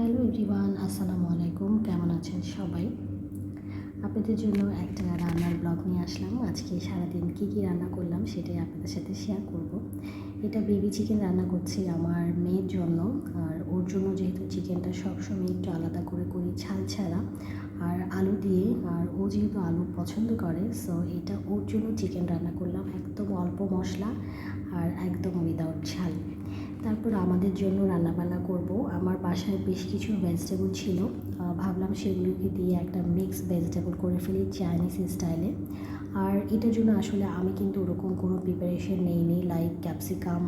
Hello everyone, আসসালামু আলাইকুম। কেমন আছেন সবাই? আপনাদের জন্য একটা রান্নার ব্লগ নিয়ে আসলাম। আজকে সারাদিন কী কী রান্না করলাম সেটাই আপনাদের সাথে শেয়ার করব। এটা বেবি চিকেন রান্না করছি আমার মেয়ের জন্য। আর ওর জন্য যেহেতু চিকেনটা সবসময় একটু আলাদা করে করি ছাল ছাড়া আর আলু দিয়ে, আর ও যেহেতু আলু পছন্দ করে সো এটা ওর জন্য চিকেন রান্না করলাম। একদম অল্প মশলা আর একদম উইদাউট ঝাল। তারপর আমাদের জন্য রান্নাবান্না করব। আমার বাসায় বেশ কিছু ভেজিটেবল ছিল। ভাবলাম সেগুলোকে দিয়ে একটা মিক্স ভেজিটেবল করে ফেলি চাইনিজ স্টাইলে আর এটার জন্য আসলে আমি কিন্তু ওরকম কোনো প্রিপারেশন নেইনি লাইক ক্যাপসিকাম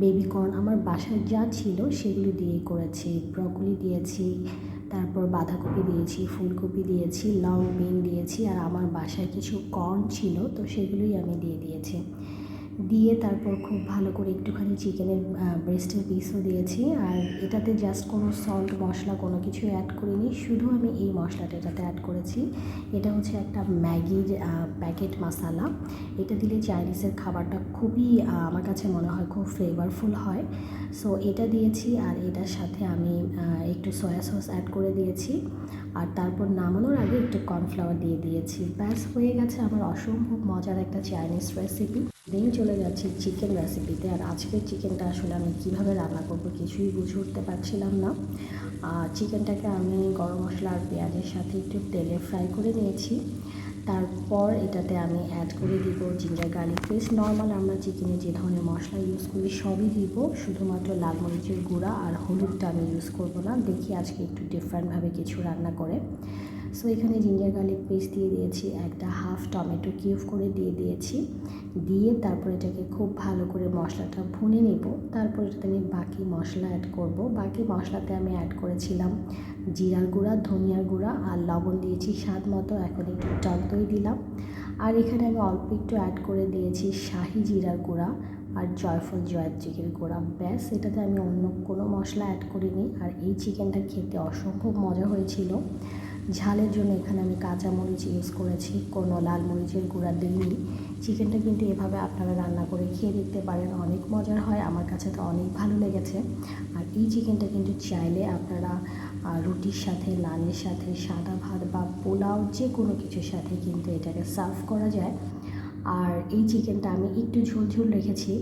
বেবিকর্ন আমার বাসায় যা ছিল সেগুলো দিয়েই করেছি। ব্রকলি দিয়েছি, তারপর বাঁধাকপি দিয়েছি, ফুলকপি দিয়েছি লং বিন দিয়েছি। আর আমার বাসায় কিছু কর্ন ছিল, তো সেগুলোই আমি দিয়ে দিয়েছি। দিয়ে তারপর খুব ভালো করে একটুখানি চিকেনের ব্রেস্টের পিসও দিয়েছি। আর এটাতে জাস্ট কোনো সল্ট মশলা কোনো কিছু অ্যাড করিনি। শুধু আমি এই মশলাটা এটাতে অ্যাড করেছি। এটা হচ্ছে একটা ম্যাগির প্যাকেট মশালা এটা দিলে চাইনিজের খাবারটা খুবই আমার কাছে মনে হয় খুব ফ্লেভারফুল হয়। সো এটা দিয়েছি আর এটার সাথে আমি একটু সয়া সস অ্যাড করে দিয়েছি। আর তারপর নামানোর আগে একটু কর্নফ্লাওয়ার দিয়ে দিয়েছি। ব্যাস, হয়ে গেছে আমার অসম্ভব মজার একটা চাইনিজ রেসিপি দেন চলে যাচ্ছি চিকেন রেসিপিতে আর আজকের চিকেনটা আসলে আমি কীভাবে রান্না করব কিছুই বুঝে উঠতে পারছিলাম না। আর চিকেনটাকে আমি গরম মশলা আর পেঁয়াজের সাথে একটু তেলে ফ্রাই করে নিয়েছি। তারপর এটাতে আমি অ্যাড করে দিব জিঞ্জার গার্লিক পেস্ট নর্মাল আমরা চিকেনে যে ধরনের মশলা ইউজ করি সবই দিব। শুধুমাত্র লাল মরিচের গুঁড়া আর হলুদটা আমি ইউজ করব না। দেখি আজকে একটু ডিফারেন্টভাবে কিছু রান্না করে। সো এখানে জিঞ্জার গার্লিক পেস্ট দিয়ে দিয়েছি, একটা হাফ টমেটো কিউব করে দিয়ে দিয়েছি। দিয়ে তারপর এটাকে খুব ভালো করে মশলাটা ভুনে নেব। তারপর এটাতে আমি বাকি মশলা অ্যাড করব। বাকি মশলাতে আমি অ্যাড করেছিলাম জিরার গুঁড়া, ধনিয়ার গুঁড়া আর লবণ দিয়েছি স্বাদ মতো। এখন একটু দই দিলাম। আর এখানে আমি অল্প একটু অ্যাড করে দিয়েছি শাহি জিরার গুঁড়া। আর জয়ফল জয়ত্রিকের গুঁড়া ব্যাস, এটাতে আমি অন্য কোনো মশলা অ্যাড করিনি। আর এই চিকেনটা খেতে অসম্ভব মজা হয়েছিল। ঝালের জন্য এখানে আমি কাঁচা মরিচ ইউজ করেছি, কোনো লাল মরিচের গুঁড়া দিইনি। চিকেনটা কিন্তু এভাবে আপনারা রান্না করে খেয়ে দেখতে পারেন, অনেক মজার হয়, আমার কাছে তো অনেক ভালো লেগেছে। আর এই চিকেনটা কিন্তু চাইলে আপনারা রুটির সাথে নানের সাথে, সাদা ভাত বা পোলাও যে কোনো কিছুর সাথে কিন্তু এটাকে সার্ভ করা যায়। আর এই চিকেনটা আমি একটু ঝোল ঝোল রেখেছি,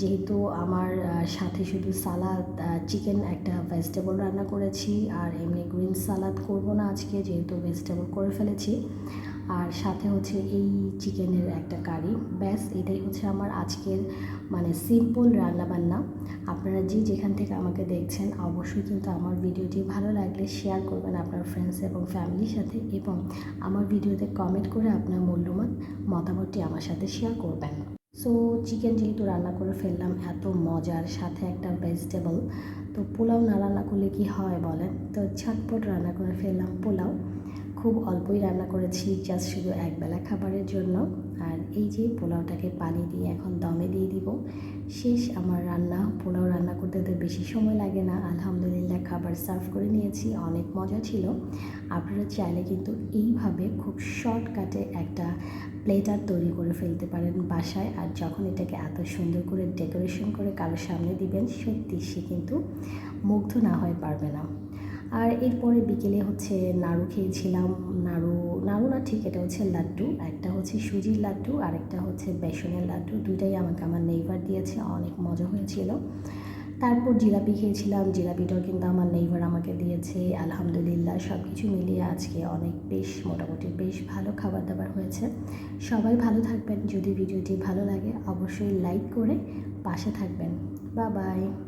যেহেতু আমার সাথে শুধু সালাদ চিকেন একটা ভেজিটেবল রান্না করেছি, আর এমনি গ্রিন সালাদ করব না আজকে, যেহেতু ভেজিটেবল করে ফেলেছি। আর সাথে হচ্ছে এই চিকেনের একটা কারি। ব্যাস, এটাই হচ্ছে আমার আজকের মানে সিম্পল রান্নাবান্না। আপনারা যে যেখান থেকে আমাকে দেখছেন, অবশ্যই কিন্তু আমার ভিডিওটি ভালো লাগলে শেয়ার করবেন আপনার ফ্রেন্ডস এবং ফ্যামিলির সাথে এবং আমার ভিডিওতে কমেন্ট করে আপনার মূল্যবান মতামতটি আমার সাথে শেয়ার করবেন। সো চিকেন যেহেতু রান্না করে ফেললাম, এত মজার, সাথে একটা ভেজিটেবল তো পোলাও না রান্না করলে কি হয় বলেন? তো ঝটপট রান্না করে ফেললাম পোলাও। খুব অল্পই রান্না করেছি জাস্ট শুধু একবেলা খাবারের জন্য। আর এই যে পোলাওটাকে পানি দিয়ে এখন দমে দিয়ে দিব। শেষ আমার রান্না, পোলাও রান্না করতে তো বেশি সময় লাগে না। আলহামদুলিল্লাহ খাবার সার্ভ করে নিয়েছি, অনেক মজা ছিল। আপনারা চাইলে কিন্তু এইভাবে খুব শর্টকাটে একটা প্লেটার তৈরি করে ফেলতে পারেন বাসায়। আর যখন এটাকে এত সুন্দর করে ডেকোরেশন করে কারোর সামনে দিবেন, সত্যি সে কিন্তু মুগ্ধ না হয়ে পারবে না। আর এরপরে বিকেলে হচ্ছে নাড়ু খেয়েছিলাম, নাড়ু নাড়ু না ঠিক, এটা হচ্ছে লাড্ডু, একটা হচ্ছে সুজির লাড্ডু আর একটা হচ্ছে বেসনের লাড্ডু, দুইটাই আমাকে আমার নেইবার দিয়েছে, অনেক মজা হয়েছিল। তারপর জিলাপি খেয়েছিলাম, জিলাপিটাও কিন্তু আমার নেইবার আমাকে দিয়েছে, আলহামদুলিল্লাহ সব কিছু মিলিয়ে আজকে অনেক বেশ, মোটামুটি বেশ ভালো খাবার দাবার হয়েছে। সবাই ভালো থাকবেন, যদি ভিডিওটি ভালো লাগে অবশ্যই লাইক করে পাশে থাকবেন। বা বাই